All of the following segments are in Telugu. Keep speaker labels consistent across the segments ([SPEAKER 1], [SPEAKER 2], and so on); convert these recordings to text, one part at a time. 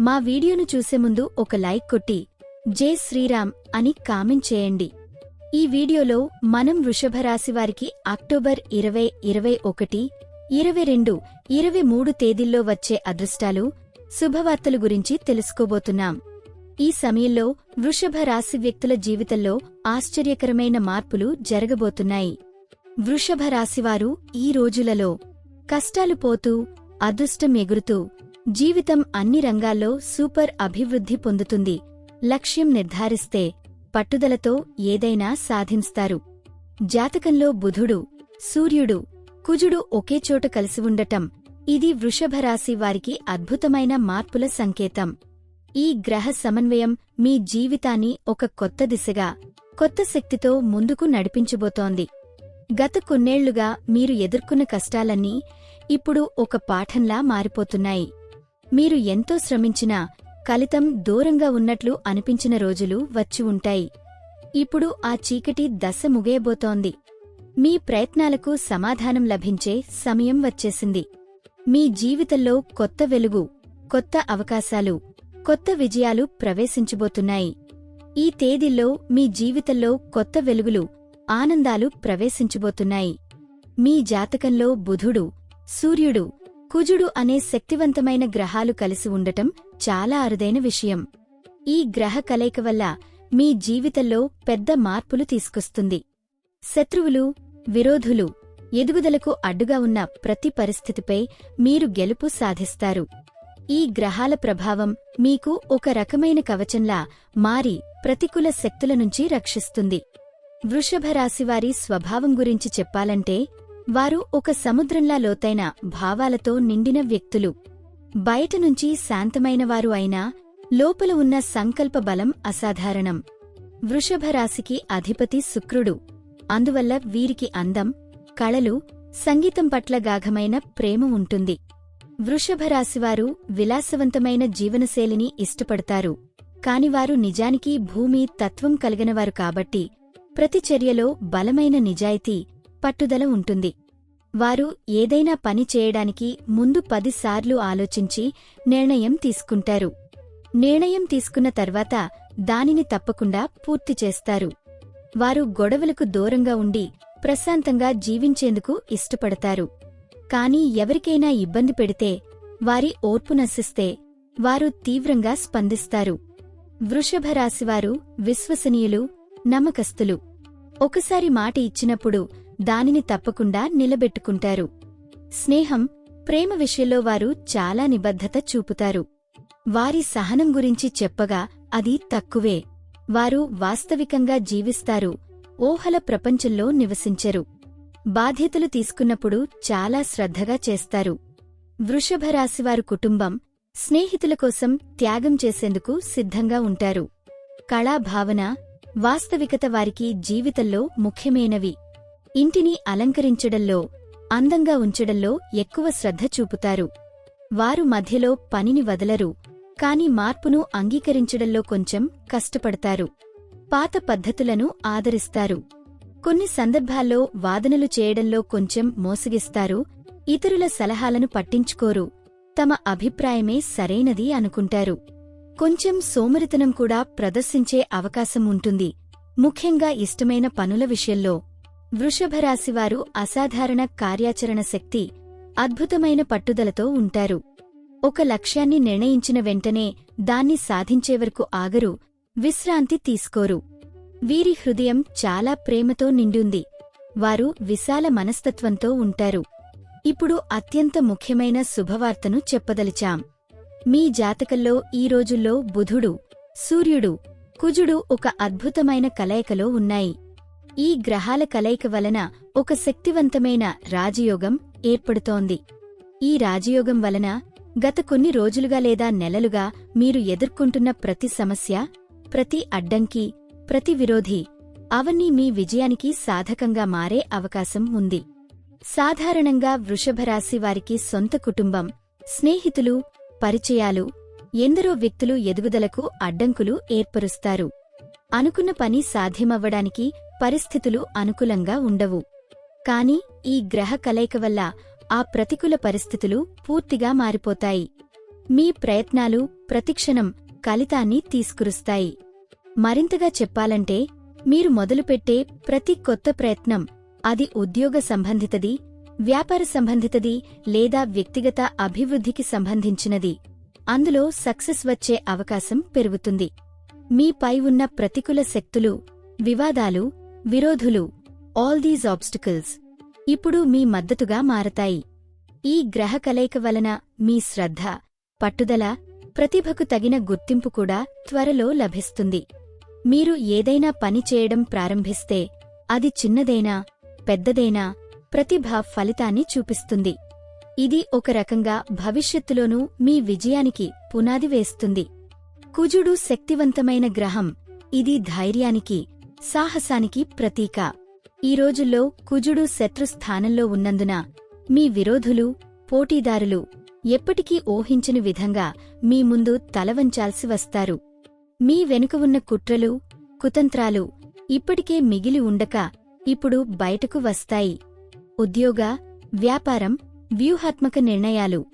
[SPEAKER 1] మా వీడియోను చూసే ముందు ఒక లైక్ కొట్టి జే శ్రీరామ్ అని కామెంట్ చేయండి. ఈ వీడియోలో మనం వృషభరాశివారికి వారికి అక్టోబర్ ఇరవై ఇరవై ఒకటి ఇరవై రెండు ఇరవై మూడు తేదీల్లో వచ్చే అదృష్టాలు శుభవార్తలు గురించి తెలుసుకోబోతున్నాం. ఈ సమయంలో వృషభ రాశి వ్యక్తుల జీవితంలో ఆశ్చర్యకరమైన మార్పులు జరగబోతున్నాయి. వృషభ రాశివారు ఈ రోజులలో కష్టాలు పోతూ అదృష్టం ఎగురుతూ జీవితం అన్ని రంగాల్లో సూపర్ అభివృద్ధి పొందుతుంది. లక్ష్యం నిర్ధారిస్తే పట్టుదలతో ఏదైనా సాధిస్తారు. జాతకంలో బుధుడు సూర్యుడు కుజుడు ఒకే చోట కలిసి ఉండటం ఇది వృషభరాశి వారికి అద్భుతమైన మార్పుల సంకేతం. ఈ గ్రహ సమన్వయం మీ జీవితాన్ని ఒక కొత్త దిశగా కొత్త శక్తితో ముందుకు నడిపించబోతోంది. గత కొన్నేళ్ళుగా మీరు ఎదుర్కొన్న కష్టాలన్నీ ఇప్పుడు ఒక పాఠంలా మారిపోతున్నాయి. మీరు ఎంతో శ్రమించినా కలితం దూరంగా ఉన్నట్లు అనిపించిన రోజులు వచ్చి ఉంటాయి. ఇప్పుడు ఆ చీకటి దశ ముగియబోతోంది. మీ ప్రయత్నాలకు సమాధానం లభించే సమయం వచ్చేసింది. మీ జీవితంలో కొత్త వెలుగు కొత్త అవకాశాలు కొత్త విజయాలు ప్రవేశించబోతున్నాయి. ఈ తేదీల్లో మీ జీవితంలో కొత్త వెలుగులు ఆనందాలు ప్రవేశించబోతున్నాయి. మీ జాతకంలో బుధుడు సూర్యుడు కుజుడు అనే శక్తివంతమైన గ్రహాలు కలిసి ఉండటం చాలా అరుదైన విషయం. ఈ గ్రహ కలయిక వల్ల మీ జీవితంలో పెద్ద మార్పులు తీసుకొస్తుంది. శత్రువులు విరోధులు ఎదుగుదలకు అడ్డుగా ఉన్న ప్రతి పరిస్థితిపై మీరు గెలుపు సాధిస్తారు. ఈ గ్రహాల ప్రభావం మీకు ఒక రకమైన కవచంలా మారి ప్రతికూల శక్తుల నుంచి రక్షిస్తుంది. వృషభ రాశివారి స్వభావం గురించి చెప్పాలంటే వారు ఒక సముద్రంలా లోతైన భావాలతో నిండిన వ్యక్తులు. బయటనుంచి శాంతమైనవారు అయినా లోపల ఉన్న సంకల్ప బలం అసాధారణం. వృషభరాశికి అధిపతి శుక్రుడు. అందువల్ల వీరికి అందం కళలు సంగీతం పట్ల గాఘమైన ప్రేమ ఉంటుంది. వృషభరాశివారు విలాసవంతమైన జీవనశైలిని ఇష్టపడతారు. కానివారు నిజానికి భూమి తత్వం కలిగినవారు కాబట్టి ప్రతి చర్యలో బలమైన నిజాయితీ పట్టుదల ఉంటుంది. వారు ఏదైనా పని చేయడానికి ముందు పదిసార్లు ఆలోచించి నిర్ణయం తీసుకుంటారు. నిర్ణయం తీసుకున్న తర్వాత దానిని తప్పకుండా పూర్తి చేస్తారు. వారు గొడవలకు దూరంగా ఉండి ప్రశాంతంగా జీవించేందుకు ఇష్టపడతారు. కాని ఎవరికైనా ఇబ్బంది పెడితే వారి ఓర్పు నశిస్తే వారు తీవ్రంగా స్పందిస్తారు. వృషభ రాశివారు విశ్వసనీయులు నమ్మకస్తులు. ఒకసారి మాట ఇచ్చినప్పుడు దానిని తప్పకుండా నిలబెట్టుకుంటారు. స్నేహం ప్రేమ విషయంలో వారు చాలా నిబద్ధత చూపుతారు. వారి సహనం గురించి చెప్పగా అది తక్కువే. వారు వాస్తవికంగా జీవిస్తారు ఊహల ప్రపంచంలో నివసించరు. బాధ్యతలు తీసుకున్నప్పుడు చాలా శ్రద్ధగా చేస్తారు. వృషభరాశివారు కుటుంబం స్నేహితుల కోసం త్యాగం చేసేందుకు సిద్ధంగా ఉంటారు. కళాభావన వాస్తవికత వారికి జీవితంలో ముఖ్యమైనవి. ఇంటిని అలంకరించడంలో అందంగా ఉంచడంలో ఎక్కువ శ్రద్ధ చూపుతారు. వారు మధ్యలో పనిని వదలరు కాని మార్పును అంగీకరించడంలో కొంచెం కష్టపడతారు. పాత పద్ధతులను ఆదరిస్తారు. కొన్ని సందర్భాల్లో వాదనలు చేయడంలో కొంచెం మోసగిస్తారు ఇతరుల సలహాలను పట్టించుకోరు తమ అభిప్రాయమే సరైనది అనుకుంటారు. కొంచెం సోమరితనం కూడా ప్రదర్శించే అవకాశం ఉంటుంది. ముఖ్యంగా ఇష్టమైన పనుల విషయంలో వృషభరాశివారు అసాధారణ కార్యాచరణ శక్తి అద్భుతమైన పట్టుదలతో ఉంటారు. ఒక లక్ష్యాన్ని నిర్ణయించిన వెంటనే దాన్ని సాధించే వరకు ఆగరు విశ్రాంతి తీసుకోరు. వీరి హృదయం చాలా ప్రేమతో నిండుంది. వారు విశాల మనస్తత్వంతో ఉంటారు. ఇప్పుడు అత్యంత ముఖ్యమైన శుభవార్తను చెప్పదలిచాం. మీ జాతకంలో ఈ రోజుల్లో బుధుడు సూర్యుడు కుజుడు ఒక అద్భుతమైన కలయికలో ఉన్నాయి. ఈ గ్రహాల కలయిక వలన ఒక శక్తివంతమైన రాజయోగం ఏర్పడుతోంది. ఈ రాజయోగం వలన గత కొన్ని రోజులుగా లేదా నెలలుగా మీరు ఎదుర్కొంటున్న ప్రతి సమస్య ప్రతి అడ్డంకి ప్రతి విరోధి అవన్నీ మీ విజయానికి సాధకంగా మారే అవకాశం ఉంది. సాధారణంగా వృషభరాశి వారికి సొంత కుటుంబం స్నేహితులు పరిచయాలు ఎందరో వ్యక్తులు ఎదుగుదలకు అడ్డంకులు ఏర్పరుస్తారు. అనుకున్న పని సాధ్యమవ్వడానికి పరిస్థితులు అనుకూలంగా ఉండవు. కాని ఈ గ్రహ కలయిక వల్ల ఆ ప్రతికూల పరిస్థితులు పూర్తిగా మారిపోతాయి. మీ ప్రయత్నాలు ప్రతిక్షణం కలితాన్ని తీసుకురుస్తాయి. మరింతగా చెప్పాలంటే మీరు మొదలుపెట్టే ప్రతి కొత్త ప్రయత్నం అది ఉద్యోగ సంబంధితది వ్యాపార సంబంధితది లేదా వ్యక్తిగత అభివృద్ధికి సంబంధించినది. అందులో సక్సెస్ వచ్చే అవకాశం పెరుగుతుంది. మీపై ఉన్న ప్రతికూల శక్తులు వివాదాలు విరోధులు ఆల్ దీస్ ఆబ్స్టికల్స్ ఇప్పుడు మీ మద్దతుగా మారతాయి. ఈ గ్రహ కలయిక వలన మీ శ్రద్ధ పట్టుదల ప్రతిభకు తగిన గుర్తింపు కూడా త్వరలో లభిస్తుంది. మీరు ఏదైనా పని చేయడం ప్రారంభిస్తే అది చిన్నదైనా పెద్దదైనా ప్రతిభ ఫలితాన్ని చూపిస్తుంది. ఇది ఒక రకంగా భవిష్యత్తులోనూ మీ విజయానికి పునాది వేస్తుంది. కుజుడు శక్తివంతమైన గ్రహం ఇది ధైర్యానికి సాహసానికి ప్రతీక. ఈ రోజుల్లో కుజుడు శత్రుస్థానంలో ఉన్నందున మీ విరోధులు పోటీదారులు ఎప్పటికీ ఊహించని విధంగా మీ ముందు తలవంచాల్సి వస్తారు. మీ వెనుక ఉన్న కుట్రలు కుతంత్రాలు ఇప్పటికే మిగిలి ఉండక ఇప్పుడు బయటకు వస్తాయి. ఉద్యోగ వ్యాపారం వ్యూహాత్మక నిర్ణయాలు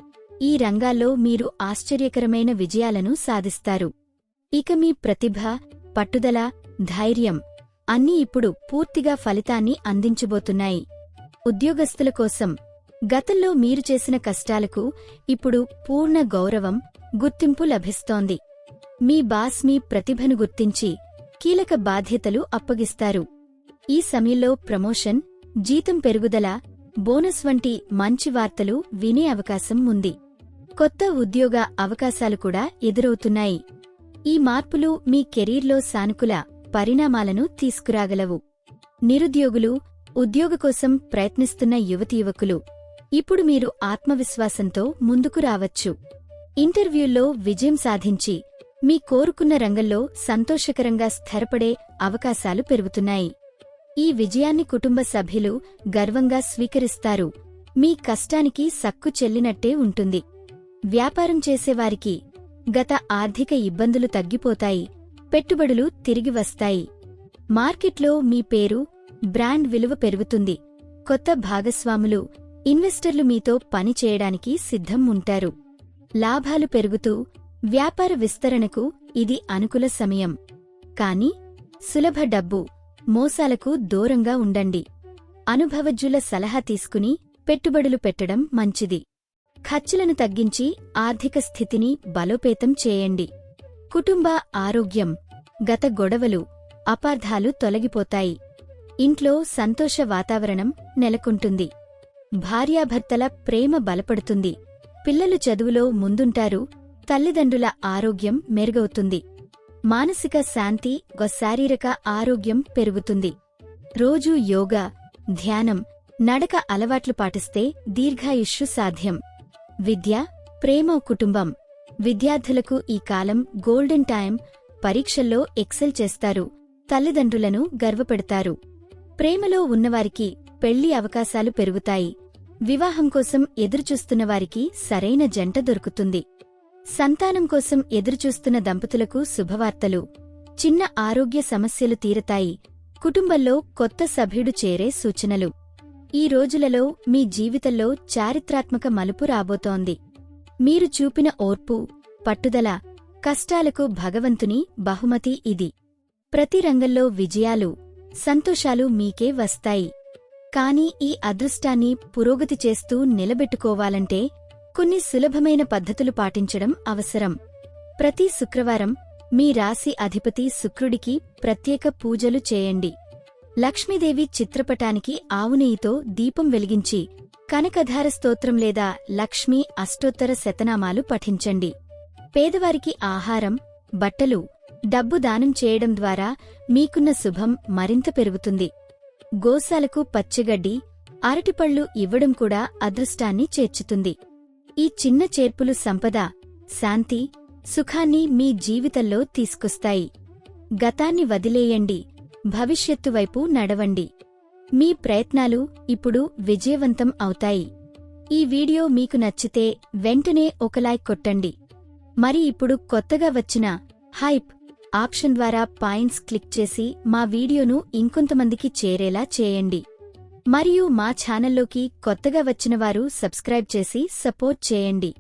[SPEAKER 1] ఈ రంగాల్లో మీరు ఆశ్చర్యకరమైన విజయాలను సాధిస్తారు. ఇక మీ ప్రతిభ పట్టుదల ధైర్యం అన్నీ ఇప్పుడు పూర్తిగా ఫలితాన్ని అందించబోతున్నాయి. ఉద్యోగస్తుల కోసం గతంలో మీరు చేసిన కష్టాలకు ఇప్పుడు పూర్ణ గౌరవం గుర్తింపు లభిస్తోంది. మీ బాస్ మీ ప్రతిభను గుర్తించి కీలక బాధ్యతలు అప్పగిస్తారు. ఈ సమయంలో ప్రమోషన్ జీతం పెరుగుదల బోనస్ వంటి మంచి వార్తలు వినే అవకాశం ఉంది. కొత్త ఉద్యోగ అవకాశాలు కూడా ఎదురవుతున్నాయి. ఈ మార్పులు మీ కెరీర్లో సానుకూల పరిణామాలను తీసుకురాగలవు. నిరుద్యోగులు ఉద్యోగ కోసం ప్రయత్నిస్తున్న యువతి యువకులు ఇప్పుడు మీరు ఆత్మవిశ్వాసంతో ముందుకు రావచ్చు. ఇంటర్వ్యూల్లో విజయం సాధించి మీ కోరుకున్న రంగంలో సంతోషకరంగా స్థిరపడే అవకాశాలు పెరుగుతున్నాయి. ఈ విజయాన్ని కుటుంబ సభ్యులు గర్వంగా స్వీకరిస్తారు. మీ కష్టానికి సక్కు చెల్లినట్టే ఉంటుంది. వ్యాపారం చేసేవారికి గత ఆర్థిక ఇబ్బందులు తగ్గిపోతాయి. పెట్టుబడులు తిరిగి వస్తాయి. మార్కెట్లో మీ పేరు బ్రాండ్ విలువ పెరుగుతుంది. కొత్త భాగస్వాములు ఇన్వెస్టర్లు మీతో పని చేయడానికి సిద్ధం ఉంటారు. లాభాలు పెరుగుతూ వ్యాపార విస్తరణకు ఇది అనుకూల సమయం. కాని సులభ డబ్బు మోసాలకు దూరంగా ఉండండి. అనుభవజ్జుల సలహా తీసుకుని పెట్టుబడులు పెట్టడం మంచిది. ఖర్చులను తగ్గించి ఆర్థిక స్థితిని బలోపేతం చేయండి. కుటుంబ ఆరోగ్యం గత గొడవలు అపార్థాలు తొలగిపోతాయి. ఇంట్లో సంతోష వాతావరణం నెలకొంటుంది. భార్యాభర్తల ప్రేమ బలపడుతుంది. పిల్లలు చదువులో ముందుంటారు తల్లిదండ్రుల ఆరోగ్యం మెరుగవుతుంది. మానసిక శాంతి ఒక శారీరక ఆరోగ్యం పెరుగుతుంది. రోజూ యోగా ధ్యానం నడక అలవాట్లు పాటిస్తే దీర్ఘాయుష్యు సాధ్యం. విద్య ప్రేమ కుటుంబం. విద్యార్థులకు ఈ కాలం గోల్డెన్ టైం పరీక్షల్లో ఎక్సెల్ చేస్తారు తల్లిదండ్రులను గర్వపెడతారు. ప్రేమలో ఉన్నవారికి పెళ్ళి అవకాశాలు పెరుగుతాయి. వివాహం కోసం ఎదురుచూస్తున్నవారికి సరైన జంట దొరుకుతుంది. సంతానం కోసం ఎదురుచూస్తున్న దంపతులకు శుభవార్తలు. చిన్న ఆరోగ్య సమస్యలు తీరతాయి. కుటుంబంలో కొత్త సభ్యుడు చేరే సూచనలు. ఈ రోజులలో మీ జీవితంలో చారిత్రాత్మక మలుపు రాబోతోంది. మీరు చూపిన ఓర్పు పట్టుదల కష్టాలకు భగవంతుని బహుమతి ఇది. ప్రతి రంగంలో విజయాలు సంతోషాలు మీకే వస్తాయి. కాని ఈ అదృష్టాన్ని పురోగతి చేస్తూ నిలబెట్టుకోవాలంటే కొన్ని సులభమైన పద్ధతులు పాటించడం అవసరం. ప్రతి శుక్రవారం మీ రాశి అధిపతి శుక్రుడికి ప్రత్యేక పూజలు చేయండి. లక్ష్మీదేవి చిత్రపటానికి ఆవునెయ్యితో దీపం వెలిగించి కనకధార స్తోత్రం లేదా లక్ష్మీ అష్టోత్తర శతనామాలు పఠించండి. పేదవారికి ఆహారం బట్టలు డబ్బు దానం చేయడం ద్వారా మీకున్న శుభం మరింత పెరుగుతుంది. గోశాలకు పచ్చిగడ్డి అరటిపళ్ళు ఇవ్వడం కూడా అదృష్టాన్ని చేర్చుతుంది. ఈ చిన్న చేర్పులు సంపద శాంతి సుఖాన్ని మీ జీవితంలో తీసుకొస్తాయి. గతాన్ని వదిలేయండి. భవిష్యత్తు వైపు నడవండి. మీ ప్రయత్నాలు ఇప్పుడు విజయవంతం అవుతాయి. ఈ వీడియో మీకు నచ్చితే వెంటనే ఒక లైక్ కొట్టండి. మరి ఇప్పుడు కొత్తగా వచ్చిన హైప్ ఆప్షన్ ద్వారా పాయింట్స్ క్లిక్ చేసి మా వీడియోను ఇంకొంతమందికి చేరేలా చేయండి. మరియు మా ఛానల్లోకి కొత్తగా వచ్చినవారు సబ్స్క్రైబ్ చేసి సపోర్ట్ చేయండి.